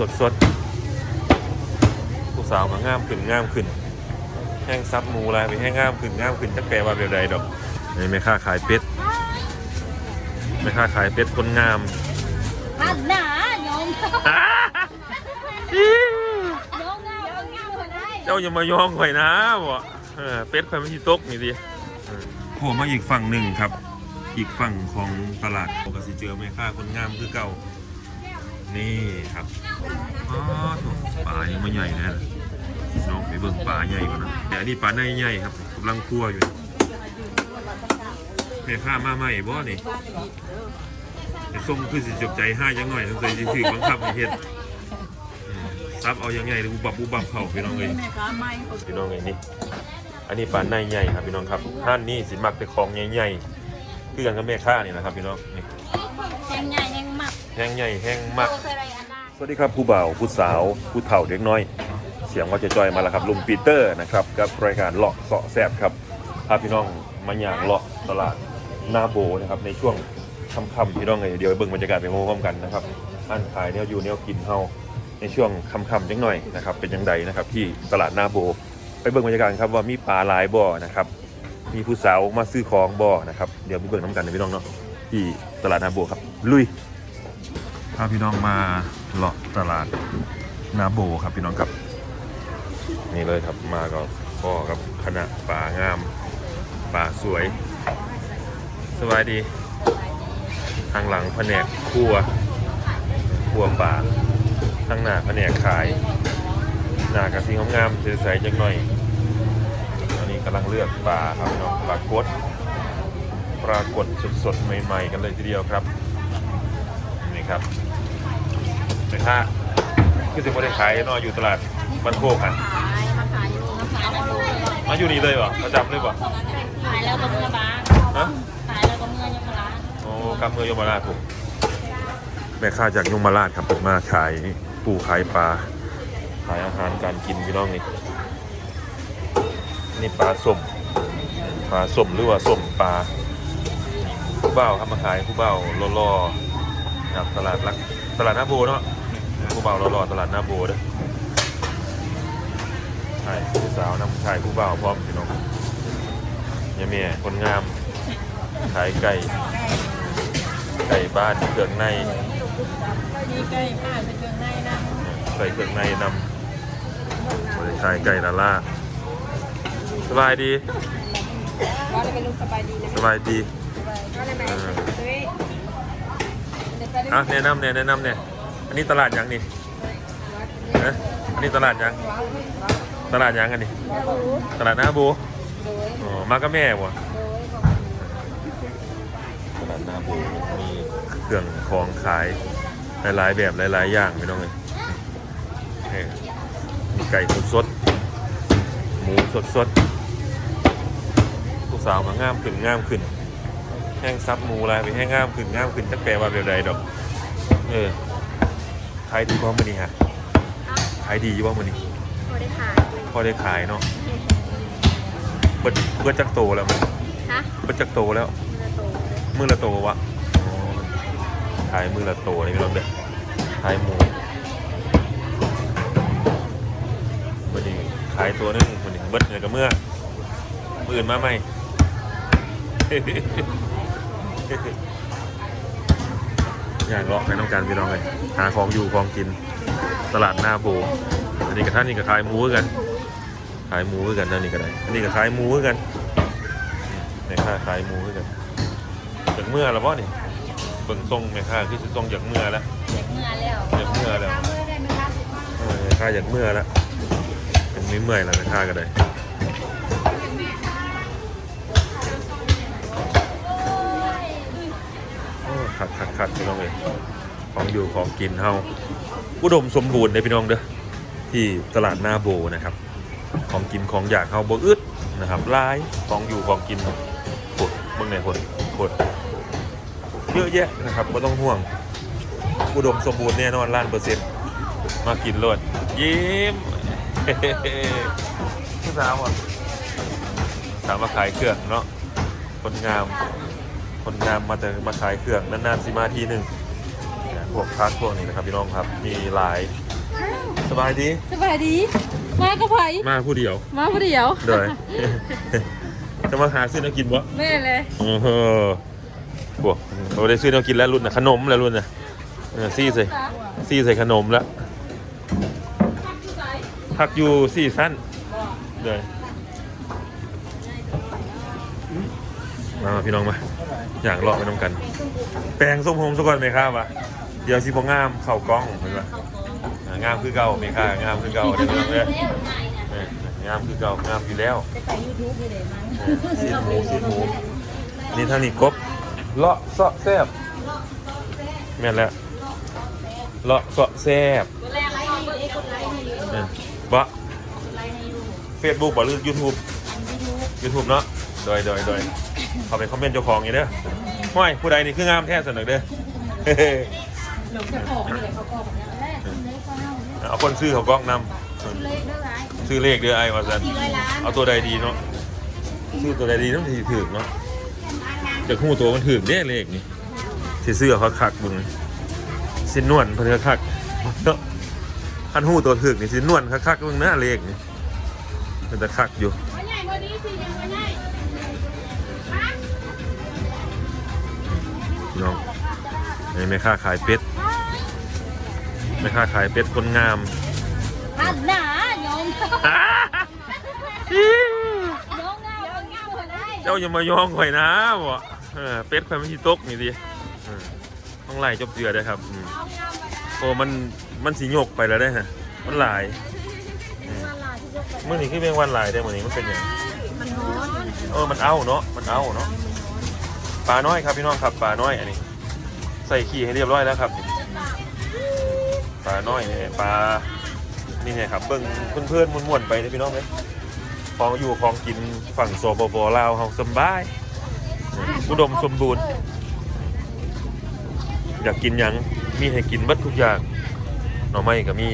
สดสดผู้สาวมางามขึ้นงามขึ้น แห้งซับหมูลายไปแห้งงามขึ้นงามขึ้นจักแปลว่าแบบใดดอกนี่แม่ค้าขายเป็ดแม่ค้าขายเป็ดคนงามอันหนาโยมโยมงามโยมงามคนได้เจ้าอย่ามายองข่อยนะบ่เออเป็ดข่อยมันสิตกนี่ดิเออโผล่มาอีกฝั่งหนึ่งครับ อีกฝั่งของตลาดปกติเจอแม่ค้าคนงามคือเก่า นี่ครับอ๋อถูกปลายังไม่ใหญ่แน่เลยน้องไปเบิ่งปลาใหญ่กว่านะแต่อันนี้ปลาในใหญ่ครับกำลังคั่วอยู่แม่ค้ามาใหม่บ่นี่ไอ้ส้มคือสิจบใจห้ายังหน่อยสงสัยสิถือบังคับให้เฮ็ดซับเอายังไงเลยบุบับบุบับเข้าพี่น้องเอ้ยพี่น้องเอ้ยนี่อันนี้ปลาในใหญ่ครับพี่น้องครับห้านนี่สิมักแต่ของใหญ่ๆคือกันกับแม่ค้านี่นะครับพี่น้องนี่ แห้งใหญ่แห้งมักโตเคยอะไรอันนั้นสวัสดีครับผู้บ่าวผู้สาวผู้เฒ่าเด็กน้อย เสียงว่าจะจอยมาแล้วครับลุงปีเตอร์นะครับกับรายการเลาะเสาะแซบครับพาพี่น้องมาย่างเลาะตลาดนาโบนะครับในช่วงค่ำๆพี่น้องเลยเดี๋ยวเบิ่งบรรยากาศไปพร้อมๆกันนะครับอันขายเนี่ยอยู่เนี่ยกินเฮาในช่วงค่ำๆจังหน่อยนะครับเป็นยังไงนะครับที่ตลาดนาโบ ไปเบิ่งบรรยากาศครับว่ามีปลาหลายบ่อนะครับมีผู้สาวมาซื้อของบ่อนะครับเดี๋ยวไปเบิ่งน้ำกันนะพี่น้องเนาะที่ตลาดนาโบครับลุยพาพี่น้องมาเลาะตลาดนาโบครับพี่น้องครับ นี่เลยครับมาก็พ่อครับคณะป่างามป่าสวยสบายดี ทางหลังแผนกครัวครัวป่าทางหน้าแผนกขายหน้ากระสีงามๆใสๆจังหน่อยอันนี้กำลังเลือกปลาครับน้องปลากดปลากดสดๆใหม่ ๆ กันเลยทีเดียวครับนี่ครับ แม่ค้าคือสิบ่ได้ขายเนออยู่ตลาดบ้านโคกอะมาอยู่มาขายแล้วก็มาอยู่นี่เลยเหรอประจำเลยเหรอขายแล้วก็เมื่อบ้านฮะขายแล้วก็เมื่อยกร้านโอ้กำเมือยมราชถูกแม่ค้าจากยมราชครับมาขายปูขายปลาขายอาหารการกินพี่น้องนี่นี่ปลาส้มปลาส้มหรือว่าส้มปลาผู้เบ้าครับมาขายผู้เบ้าล่อๆจากตลาดลักตลาดน้าโบเนาะ ผู้เบ้าล่อๆตลาดหน้าโบเด้อใช่ผู้สาวนำชายผู้เบ้าพร้อมพี่น้องยายเมียคนงาม ขายไก่ ไก่บ้านเครื่องในมีไก่ผ้าเป็นเครื่องในนะใส่เครื่องในนำบริขายไก่ละล่าสบายดีว่าจะเป็นลูกสบายดีนะสบายดีว่าได้ไหมเออเฮ้ยอะแนะนำเนี่ยแนะนำเนี่ย อันนี้ตลาดยังนี่นะอันนี้ตลาดยัง ตลาดยังอันนี้ตลาดหน้าบูอ๋อมากับแม่วะตลาดหน้าบูมีเครื่องของขายหลายๆแบบหลายๆอย่างไม่ต้องเลยนี่มีไก่สดๆหมูสดๆผู้สาวมางามขึ้นงามขึ้น แห้งซับหมูลายไปแห้งงามขึ้นงามขึ้นจักแปลว่าแบบใดดอก เออ ขายดีบ่มื้อนี้ฮะขายดีอยู่บ่มื้อนี้พอได้ขายพอได้ขายเนาะเบิดเบิดจักโตแล้วมันฮะเบิดจักโตแล้วเนื้อโตเลยมือละโตวะอ๋อขายมือละโตนี่พี่น้องเด้อขายหมูมื้อนี้ขายตัวหนึงมื้อนี้เบิดเนี่ยก็เมื่อมื้ออื่นมาใหม่ อยากเลาะไปน้องกันพี่น้องเลยหาของอยู่ของกินตลาดหน้าโบอันนี้กับท่านนี่ก็ขายหมูคือกัน ขายหมูคือกันนั่นนี่ก็ได้อันนี้ก็ขายหมูคือกันแม่ค้าขายหมูคือกันจากเมื่อแล้วป่ะนี่เบิ่งทรงแม่ค้าคือสิทรงจากเมื่อแล้วเด็กเมื่อแล้วจากเมื่อแล้วเออแม่ค้าจากเมื่อแล้วเป็นไม่เมื่อยแล้วแม่ค้าก็ได้ โอ้ขัดขัดขัดพี่น้องเลยของอยู่ของกินเฮาอุดมสมบูรณ์เลยพี่น้องเด้อที่ตลาดหน้าโบนะครับ ของกินของอยากเขาบ่อึดนะครับลายของอยู่ของกินปวดเบื้องในคนปวดเยอะแยะนะครับไม่ต้องห่วง อุดมสมบูรณ์แน่นอนล้านเปอร์เซ็นต์มากินรวดยิ้มพี่สาวอะสาวมาขายเครื่องเนาะคนงาม คนงามมาแต่มาขายเครื่องนานๆสิมาทีหนึ่งพวกพักพวกนี้นะครับพี่น้องครับ มีหลาย สบายดี สบายดี มากับไผมาผู้เดียว มาผู้เดียวเดยจะมาหาซื้อแนวกินวะแม่เลยโอ้โหบวกเราได้ซื้อแนวกินแล้วรุ่นนะขนมแล้วรุ่นนะเออซี่ใส่ซี่ใส่ขนมแล้วพักอยู่สี่สั้นเลย มาพี่น้องมาอย่างเลาะไปน้องกัน แปลงส้มโฮมสกอนไหมครับวะเดี๋ยวสิบงามเข่ากล้องเห็นปะงามคือเก่าไหมค่ะงามคือเก่าเดี๋ยวพี่น้องเลยงามคือเก่างามอยู่แล้วจะไปยูทูบเลยมั้งซีนหมูซีนหมูนี่ท่านี่กบเลาะเสาะแซบแม่นแล้วเลาะเสาะแซบแรกไลค์ให้เอ็กเยอะเออวะเฟซบุ๊กบ่หรือยูทูบยูทูบเนาะโดยโดยโดย เข้าไปคอมเมนต์เจ้าของอย่างเด้อห้อยผู้ใดนี่คืองามแท้สนอกเด้อหลงจะของนี่แหละเขาบอกแรกเล็กก็เอาเอาคนซื้อเขากล้องนเล็กเท่าไหร่ำซื้อเลขเด้อไอ้วาซันสี่ร้อยล้านเอาตัวใดดีเนาะซื้อตัวใดดีต้องทีถึกเนาะจากหูตัวมันถึกเด้เลขนี่สิซื้อเขาคักๆเบึงสินนวลเพิ่นก็คักเนาะคันหูตัวถึกนี่สินวลคักๆเบึงหน้าเลขนี่มันจะคักอยู่ วันใหญ่วันนี้สี่ยังวันใหญ่ นี่แม่ค้าขายเป็ดแม่ค้าขายเป็ดคนงามอันหนาโยมน้องเงาน้องเงาคนได้เจ้าอย่ามายองข่อยนะบ่เออเป็ดข่อยมันสิตกนี่ดิเออต้องไล่จบเจือได้อครับอืมโอ้มันมันสิโยกไปแล้วได้อฮะมันหลายอืมมื่อนี้คือเพียงวันหลายได้อมื่อนี้มันเป็นอย่างมันร้อน เออ มันเอาเนาะ มันเอาเนาะ ปลาน้อยครับพี่น้องครับ ปลาน้อยอันนี้ ใส่ขี้ให้เรียบร้อยแล้วครับปลาน้อยนี่ปลานี่ไงครับเบิ่งเพื่อนๆม่วนๆไปนะพี่น้องไหมของอยู่ของกินฝั่งโซบปลาวเฮาสบายอุดมสมบูรณ์ อยากกินยังมีให้กินบัดทุกอย่างหน่อไม้ก็มี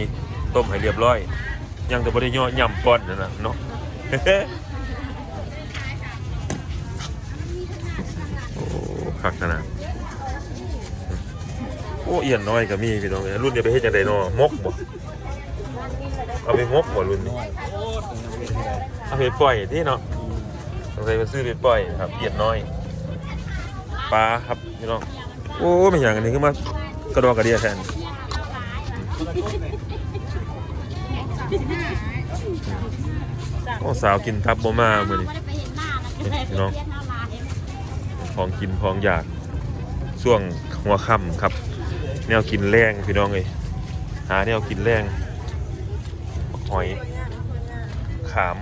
ต้มให้เรียบร้อย ยังแต่บริย่อยำก้อนนั่นนะเนาะโอ้คักขนาด โอ้เอียนน้อยก็มีพี่น้องเอ้ยรุ่นนี้ไปเฮ็ดจังไดเนาะมกบ่เอาไปมกบ่รุ่นนี้เอาไปปล่อยที่เนาะเอาไปซื้อไปปล่อยครับเอียนน้อยปลาครับพี่น้องโอ้ไม่อย่างอันนี้ก็มากระดอกกระเดียแทนโอ้สาวกินทับบ่มาเมื่อนี้ไม่ได้ไปเห็นหน้านะพี่น้องของกินของอยากช่วงหัวค่ำครับ แนวกินแรงพี่น้องเลยหาแนวกินแรงหอยขาม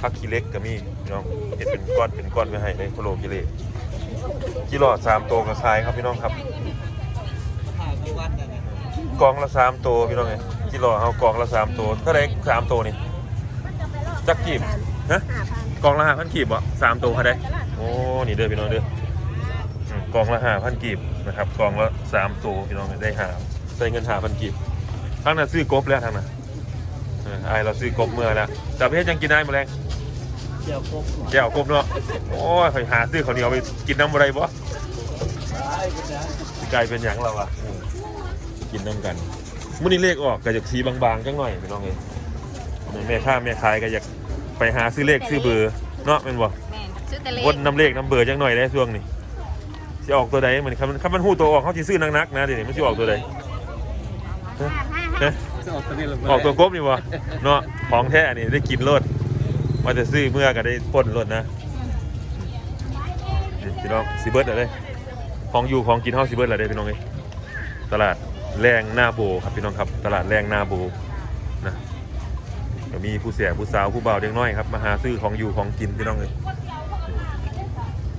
ผักขี้เล็กก็มีพี่น้องเห็ดเป็นก้อนเป็นก้อนไว้ให้ในโคโลกิเลกิโลสามตัวก็ขายครับพี่น้องครับกองละสามตัวพี่น้องไงกิโลเอากองละสามตัวเท่าไรสามตัวนี่จักกีบฮะกองละห้าพันกีบบ่ะสามตัวเท่าไรโอ้นี่เด้อพี่น้องเด้อ กองละห้าพันกีบนะครับกองละสามตัวพี่น้องได้หาใส่เงินหาพันกีบทางนั้นซื้อกบแล้วทางนั้นเออไอายเราซื้อกบเมื่อแล้วแต่ประเทศยังกินได้หมดแรงเกี่ยวครบแก้วกบเนาะโอ้ยไปหาซื้อข้าวเหนียวไปกินน้ำอะไรบ่ได้คุณนะสิกลายเป็นหยังเราอะอืมกินน้ำกันมื้อนี้เลขออกก็จากสีบางๆจังหน่อยพี่น้องเอ้ยแม่ค้าแม่ขายก็อยากไปหาซื้อเลขซื้อเบอร์เนาะแม่นบ่แม่ซื้อแต่เล็วนน้ำเลขน้ำเบอร์จังหน่อยได้ช่วงนี้ สิออกตัวใดเหมือนคำคำมันฮู้ตัวออกเขาสิซื้อนักๆนะเดี๋ยวนี้มันสิออกตัวใดฮะฮะจะออกตัวนี้หรือออกตัวกบนี่บ่เนาะของแท้นี่ได้กินรถว่าจะซื้อเมื่อก็ได้ปล้นรถนะนี่พี่น้องสิเบิดอะไรของอยู่ของกินเฮาสิเบิดอะไรพี่น้องเอ้ยตลาดแรงหน้าโบครับพี่น้องครับ ตลาดแรงหน้าโบนะก็มีผู้เสียผู้สาวผู้บ่าวเด็กน้อยครับมาหาซื้อของอยู่ของกินพี่น้องเอ้ย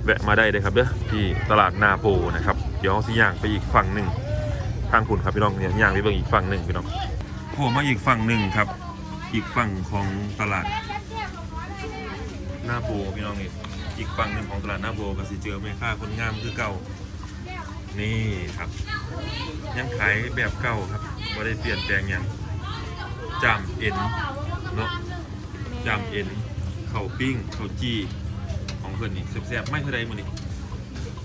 แวะมาได้เลยครับเด้อที่ตลาดนาโบนะครับเดี๋ยวเราสิย่างไปอีกฝั่งหนึ่งทางคุณครับพี่น้องเนี่ยย่างไปเบิ่งอีกฝั่งหนึ่งพี่น้องโผล่มาอีกฝั่งหนึ่งครับ อีกฝั่งของตลาดนาโบพี่น้องนี่อีกฝั่งหนึ่งของตลาดนาโบก็สิเจอแม่ค้าคนงามคือเก่านี่ครับ ยังขายแบบเก่าครับไม่ได้เปลี่ยนแปลงอย่างจามเอ็นเนาะจามเอ็นเข่าวปิ้งเข่าวจีของ เพื่อนนี่แซ่บๆไม่เท่าใดมื้อนี้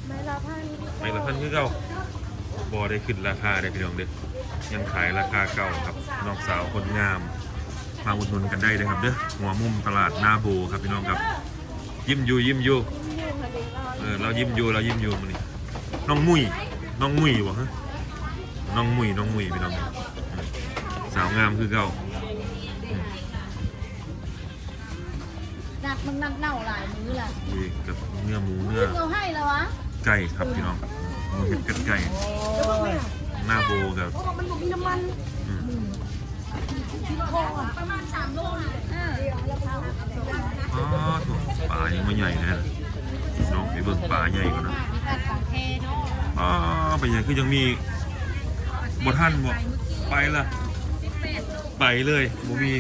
ไม่ละพันไม่ละพันคือเก่าบอได้ขึ้นราคาได้พี่น้องเด้อยังขายราคาเก่าครับน้องสาวคนงามมาอุดหนุนกันได้เลยครับเด้อหัวมุมตลาดนาโบครับพี่น้องครับ ยิ้มอยู่ยิ้มอยู่เออเรายิ้มอยู่เรายิ้มอยู่มันนี่น้องมุยน้องมุยวะฮะน้องมุยน้องมุยพี่น้องอืมสาวงามคือเก่า มันนักเน่าหลายมื้อละนี่กับเนื้อหมูเนื้อเราให้แล้ววะไก่ครับพี่น้องหมูเห็ดกับไก่หน้าโบกับมันบ่มีน้ำมันอืมประมาณ3โลนะเอออ๋อถูกปลายังไม่ใหญ่นะน้องไปเบิ่งปลาใหญ่ก่อนนะมีการฝังเทเนาะอ๋อไปใหญ่คือยังมีบท่านบอกไปละไปเลยบ่มี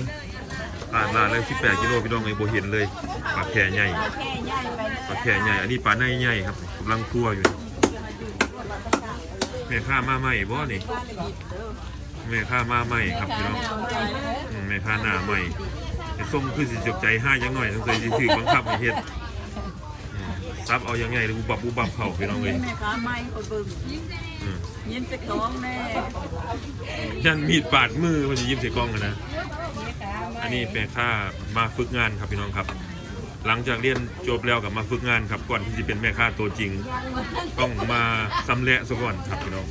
อ่านลาเลย18กิโลพี่น้องไอ้บ่เห็นเลยปลาแค่ใหญ่ปลาแค่ใหญ่ อันนี้ปลาในใหญ่ครับกำลังคั่วอยู่แม่ค้ามาใหม่บ่นี่แม่ค้ามาใหม่ครับพี่น้องแม่ค้าหน้าใหม่ส้มคือสิจกใจห้ายังหน่อยสงสัยสิถือบังคับให้เฮ็ดซับเอายังไงเลยบุบับบุบับเข่าพี่น้องเลยแม่ค้าไม่คนเบิ่ง ยิ้มจะคล้องแม่ยันมีดปาดมือมันจะยิ้มใส่กล้องกันนะ อันนี้แม่ค้ามาฝึกงานครับพี่น้องครับ หลังจากเรียนจบแล้วกับมาฝึกงานครับก่อนที่จะเป็นแม่ค้าตัวจริง ต้องมาสำเละซะก่อนครับพี่น้อง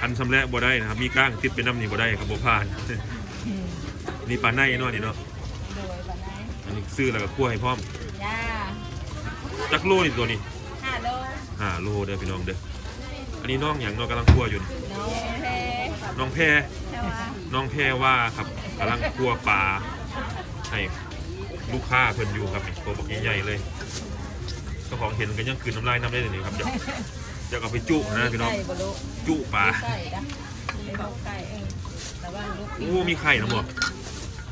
อันสำเละบ่ได้นะครับ มีก้างติดเป็นน้ำนี่บ่ได้ครับบ่ผ่าน นี่ปลาในเนาะนี่เนาะอันนี้ซื้อแล้วก็คั่วให้พร้อมจ้าจักโลนี่ตัวนี้ห้าโลห้าโลเด้อพี่น้องเด้ออั นนี้น้องอย่างน้องกำลังคั่วอยู่นี่น้องแพรน้องแพรใช่ไหมน้องแพรว่าครับกำลังคั่วปลาให้ลูกค้าเพิ่นอยู่ครับนี่ตัวบักใหญ่ๆเลยเจ้าของเห็นก็ยังคืนน้ำลายน้ำได้เลยนี่ครับอยากอยากเอาไปจุนะพี่น้องไก่บลุจุปลาไก่นะไอ้บอกไก่เออแต่ว่าลูกปีโอ้มีไข่นะหมด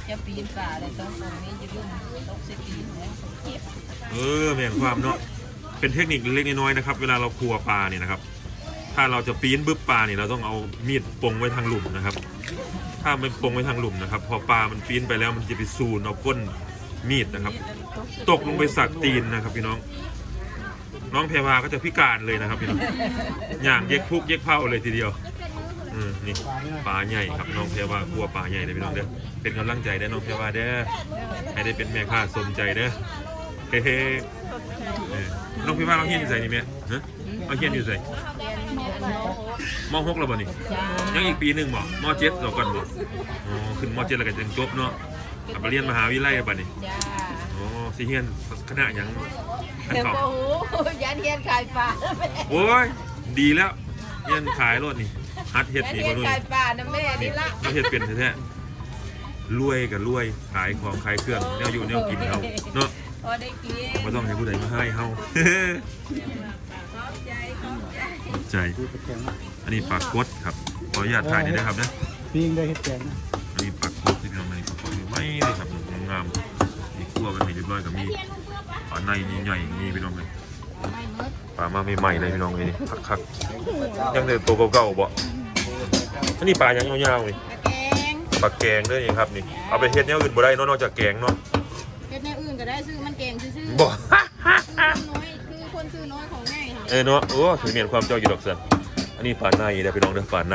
จะปีนป่าเลยต้องตรงนี้จะยุ่งต้องสกีนแล้วเก็บเออแม่งความเนาะเป็นเทคนิคเล็กๆน้อยๆนะครับ เวลาเราคั่วปลาเนี่ยนะครับ ถ้าเราจะปีนบึ๊บปลาเนี่ยเราต้องเอามีดปงไว้ทางหลุมนะครับ ถ้ามันปงไว้ทางหลุมนะครับ พอปลามันปีนไปแล้วมันจะไปซูนเอาก้นมีดนะครับ ตกลงไปสักตีนนะครับพี่น้อง น้องแพวาก็จะพิการเลยนะครับพี่น้องอย่างเย็กพุกเย็กเผาเลยทีเดียวอืมนี่ปลาใหญ่ครับน้องแพวากลัวปลาใหญ่เลยพี่น้องเด้อเป็นกำลังใจได้น้องแพวาเด้อให้ได้เป็นแม่ค้าสมใจเด้อเฮ้เออน้องแพรวาเราเฮียนอยู่ใส่นี่ไหมฮะเราเฮียนอยู่ใส่ มหกแล้วบ่นี่จ้ายังอีกปีหนึ่งบ่มเจ็ดเราก่อนบ่อ๋อขึ้นมเจ็ดแล้วก็จะจบเนาะกลับไปเรียนมหาวิทยาลัยบัดนี้จ้าอ๋อสิเฮียนคณะหยังอันเดี๋ยวเขาก็หูยันเฮียนขายป่าแม่โอ้ยดีแล้วเฮียนขายรถนี่ฮัดเฮ็ดยันนี่เฮีบ่ยนนู่นขายป่านะแม่นี่นี่ละเราเฮ็ดเป็นแท้ๆรวยกับรวยขายของขายเครื่องแนวอยู่แนวกินเอาเนาะพอได้กินบ่ต้องให้ผู้ใดมาให้เฮาขอบใจขอบใจขอบ ใจ ดูตะแกรงนะอันนี้ปลากดครับ ขออนุญาตถ่ายหนี่อยนะครับนะปิ้งได้เห็ดแกงนะอันนี้ปลากดที่พี่น้องอันนี้ปลากดไม่เลยครับงามๆมีคั่วกันให้เรียบร้อยกับมีปลาในใหญ่ๆมีพี่น้องเลยไม่มืดปลามาใหม่ๆเลยพี่น้องเลยนี่คักๆยังแต่ตัวเก่าๆบ่อันนี้ปลายังยาวๆนี่ตะแกงปลาแกงเด้อนี่ครับนี่ เอาไปเฮ็ดแนวอื่นบ่ได้เนอะนอกจากแกงเนาะเฮ็ดในอื่นก็ได้ซื้อมันแกงซื่อๆบ่ ซื้อน้อยคือคนซื้อน้อยของง่ายค่ เออเนาะโอ้ถือเมียนความเจ้าอยู่ดอกเสือนอันนี้ปลาในเด้อพี่น้องเด้อปลาใน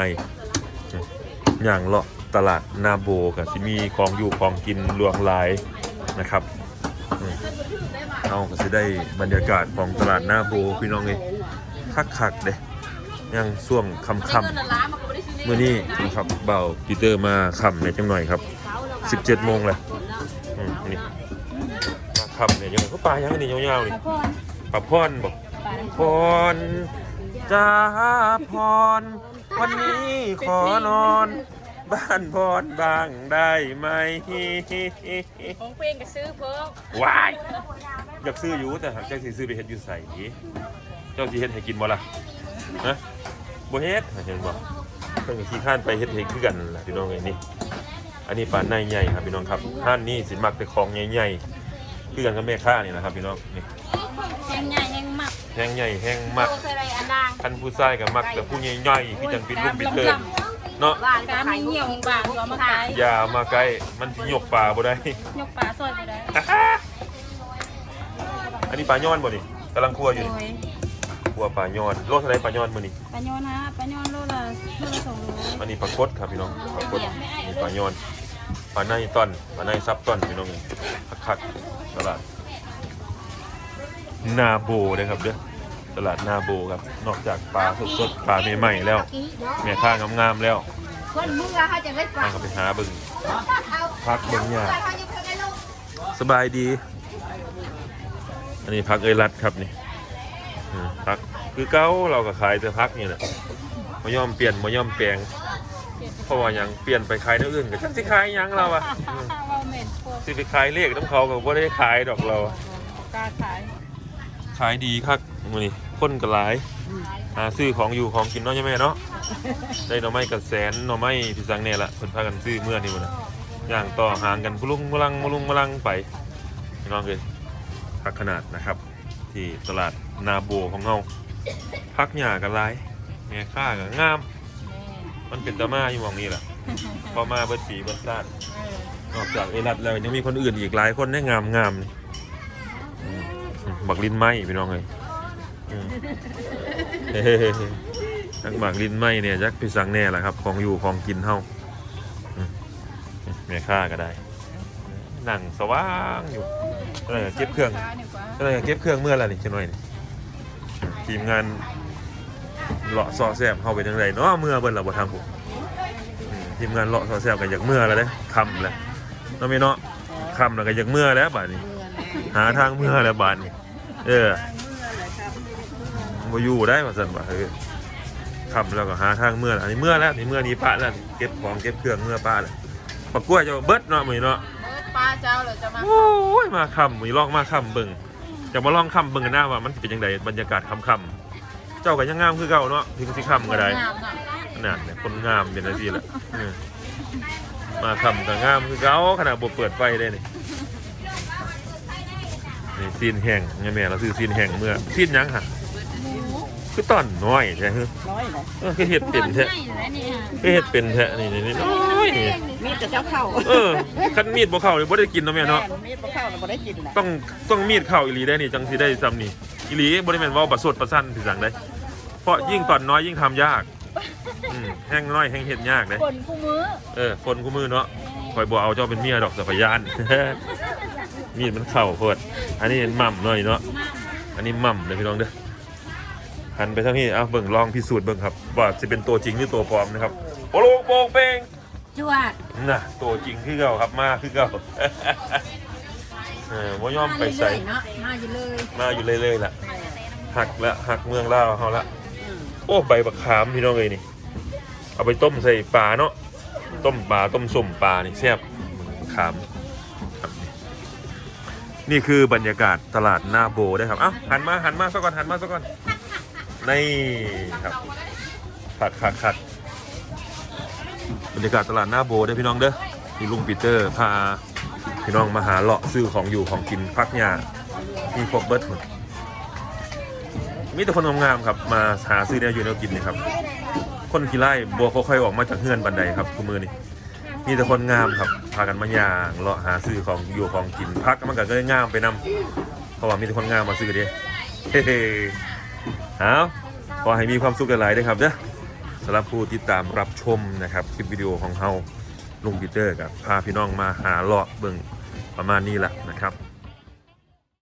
อย่างเลาะตลาดนาโบกับสิมีของอยู่ของกินรวงหลายนะครับเอาก็สิได้บรรยากาศของตลาดนาโบพี่น้องเอ้ยคักๆเด้ยังช่วงค่ำๆมื่อนี้นะครับเบาปีเตอร์มาค่ำเนี่ยจังหน่อยครับ 17โมงเลยอืมนี่มาค่ำเนี่ยยังเขาปลายังอันนี่ยาวๆนี่ปลาพ่อนบอก พรจ้าพร วันนี้ขอนอน บ้านพรบ้างได้ไหมของเพลงก็ซื้อเพิ่มว้ายอยากซื้ออยู่แต่หากเจ้าสิซื้อไปเฮ็ดอยู่ใส่เจ้าสิเฮ็ดให้กินบ่ล่ะนะบ่เฮ็ดเห็นบ่เพิ่นก็ขี้ข้านไปเฮ็ดเองคือกันนั่นล่ะพี่น้องไอ้นี่อันนี้ปลาในใหญ่ครับพี่น้องครับท่านนี่สิมักแต่ของใหญ่ๆคือกันกับแม่ค้านี่นะครับพี่น้องนี่แกงใหญ่ แกงหมักแห้งใหญ่แห้งมักโตใส่ไรอันดางท่านผู้ชายก็มักแต่ผู้ใหญ่ๆคือจังเป็นลูกบิดเตอร์เนาะหวานกับมีเหี่ยวบางๆเอามาขายอย่ามาใกล้มันสิยกปลาบ่ได้ยกปลาซอยไปได้อันนี้ปลาย้อนบ่นี่กำลังคั่วอยู่นี่โอ้ยคั่วว่าปลายอนโลเท่าไหรปลายอนมื้อนี้ปลาโยนนะปลาโยนโลละโลละสองร้อยอันนี้ปลากดครับพี่น้องปลากดนี่ปลายอนปลาในต้อนปลาในซับต้อนพี่น้องคักๆตลาด นาโบนะครับเด้อตลาดนาโบครับ นอกจากปลาสดๆปลาใหม่ๆแล้ว แม่ค้างามๆแล้วคนมึงอะเขาจะได้ปลามาก็ไปหาเบิ่งพักเบิ่งเนี่ยสบายดี อันนี้พักเอยรัดครับนี่อืมพักคือเก้าเราก็ขายแต่พักนี่แหละมายอมเปลี่ยนมายอมแปลงเพราะว่าหยังเปลี่ยนไปขายเนื้ออื่นก็จักสิขายหยังเราอะอืมว่าเหม็นพวกสิไปขายเลขน้ำเขาก็บ่ได้ขายดอกเราอะกล้าขายขายดีคักมื้อนี้คนก็หลายหาซื้อของอยู่ของกินเนาะใช่ไหมเนาะได้หน่อไม้กระแสนหน่อไม้พี่สังเนี่ยละเพิ่นพากันซื้อเมื่อนี่พุ่นน่ะย่างต่อหางกันพุลุงมะลังมะลุงมะลังไปพี่น้องเอ้ยพักขนาดนะครับ ที่ตลาดนาโบของเฮาพักหญ้ากันหลายแม่ค้าก็งาม มันเป็นตะมาอยู่หมองนี้แหละพอมาเบิดปีเบิดชาตินอกจากเอรัดแล้วยังมีคนอื่นอีกหลายคนได้งามงามนี่อืมอืม บักลินไหมพี่น้องเลยอืมเฮ้ๆทั้งบักลินไหมเนี่ยจักพี่สังแน่แหละครับ ของอยู่ของกินเฮาอืมแม่ค้าก็ได้นั่งสว่างอยู่เลยเก็บเครื่องเก็บเครื่องเมื่อไรนี่จะหน่อยนี่ทีมงานเลาะซอแซบเข้าไปทางใดเนาะเมื่อเบิ่นเราบ่ทำผมทีมงานเลาะซอแซบก็อย่ากเมื่อแล้วเด้คำแล้วเนาะแม่เนาะคำแล้วก็อย่ากเมื่อแล้วบานี้ หาทางเมื่อแล้วบาดนี้เออบ่อยู่ได้ว่าซั่นว่าเออคำแล้วก็หาทางเมื่อแล้วอันนี้เมื่อแล้วนี่เมื่อนี้ปะแล้วนี่เก็บของเก็บเครื่องเมื่อปะแล้วปะกล้วยจะเบิดเนาะมื้อนี้เนาะเบิดปลาเจ้าเลยจะมาโอ้ยมาคำมีลองมาคำเบิ่งจะมาลองคำเบิ่งกันหน้าว่ามันเป็นยังไงบรรยากาศคำคำๆเจ้าก็ยังงามคือเก่าเนาะถึงสิคำก็ได้งามน่ะนั่นเนี่ยคนงามเป็นอะไรสิล่ะเออมาคำก็งามคือเก่าขนาดบเปิดไฟได้นี่ นี่ซีนแห้งไงแม่เราซื้อซีนแห้งเมื่อซีนหยังฮะคือต้อนน้อยใช่ไหมน้อยเลยเออคือเห็ดเป็นแท้ให้อยู่แล้วนี่ฮะคือเห็ดเป็นแท้นี่นี่นี่น้อยนี่มีแต่เจ้าเข้าเออคันมีดบ่เข้าเลยบ่ได้กินเนาะแม่เนาะมีแต่เข้าเราไม่ได้กินแหละต้องต้องมีดเข้าอีหลีได้นี่จังสิได้ซ้ำนี่อีหลีบริเวณว่าประสดประสั้นสิสั่งได้เพราะยิ่งตอนน้อยยิ่งทำยากอืมแห้งน้อยแห้งเห็ดยากเลยคนคู่มือเออคนคู่มือเนาะคอยบอกเอาเจ้าเป็นเมียดอกสัพยาน มีดมันเข่าโพดอันนี้หม่ำหน่อยเนาะอันนี้หม่ำเลยพี่น้องเด้อหันไปทางนี้เอาเบิ่งลองพิสูจน์เบิ่งครับว่าจะเป็นตัวจริงหรือตัวปลอมนะครับโปโลงโปงเป้งจวดน่ะตัวจริงคือเก่าครับมาคือเก่าเออว่ยอมไปใส่เนาะมาอยู่เลยมาอยู่เรื่อยๆล่ะหักละหักเมืองล่าวเขาละโอ้ใบบักขามพี่น้องเลยนี่ เอาไปต้มใส่ปลาเนาะต้มปลาต้มส้มปลานี่แซ่บบักขามครับ นี่คือบรรยากาศตลาดหน้าโบได้ครับ เอ้าหันมาหันมาสักก่อนหันมาสักก่อน นี่ครับขัดขัดขัดบรรยากาศตลาดหน้าโบได้พี่น้องเด้อที่ลุงปีเตอร์พาพี่น้องมาหาเลาะซื้อของอยู่ของกินพักหญ้ามีครบเบิร์ดหมดมีแต่คนงามๆครับ มาหาซื้อแนวอยู่แนวกินนี่ครับ คนขี้ไล่บัวค่อยๆออกมาจากเฮือนบันไดครับคุณมือนี่ มีแต่คนงามครับ พากันมาย่างเลาะหาซื้อของอยู่ของกินพักมันก็เลยงามไปนำเพราะว่ามีแต่คนงามมาซื้อเด้เฮ้เอาขอให้มีความสุขกันหลายด้วยครับเด้อสำหรับผู้ติดตามรับชมนะครับคลิปวิดีโอของเฮาลุงปีเตอร์กับพาพี่น้องมาหาเลาะเบิ่งประมาณนี้แหละนะครับ